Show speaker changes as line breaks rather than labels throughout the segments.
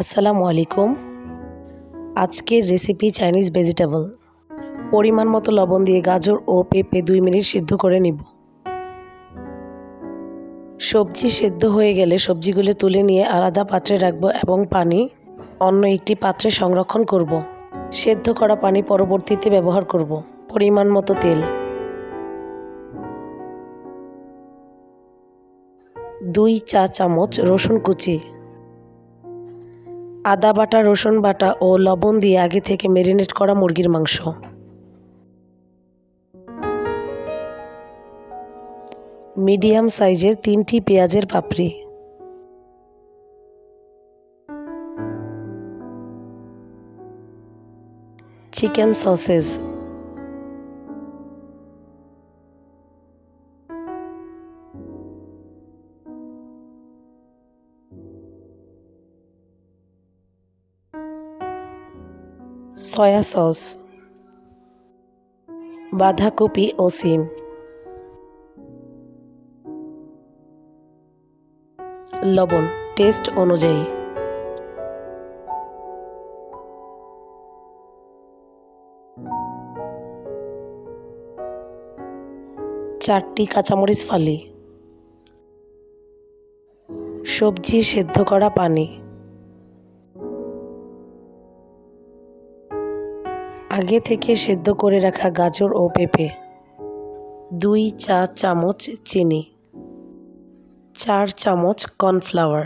আসসালামু আলাইকুম। আজকের রেসিপি চাইনিজ ভেজিটেবল পরিমাণ মতো লবণ দিয়ে গাজর ও পেঁপে দুই মিনিট সিদ্ধ করে নিব। সবজি সেদ্ধ হয়ে গেলে সবজিগুলো তুলে নিয়ে আলাদা পাত্রে রাখব এবং পানি, অন্য একটি পাত্রে সংরক্ষণ করব। সেদ্ধ করা পানি পরবর্তীতে ব্যবহার করব। পরিমাণ মতো তেল। দুই চা চামচ রসুন কুচি। আদা বাটা, রসুন বাটা ও লবণ দিয়ে আগে থেকে মেরিনেট করা মুরগির মাংস। মিডিয়াম সাইজের তিনটি পেঁয়াজের পাপড়ি। Chicken sausages. সয়া সস, বাঁধাকপি ও সিম। লবণ, টেস্ট অনুযায়ী। চারটি কাঁচামরিচ ফালি। সবজি সেদ্ধ করা পানি। আগে থেকে সেদ্ধ করে রাখা গাজর ও পেঁপে। দুই চা চামচ চিনি। চার চামচ কর্নফ্লাওয়ার।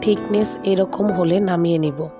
থিকনেস এরকম হলে নামিয়ে নিব।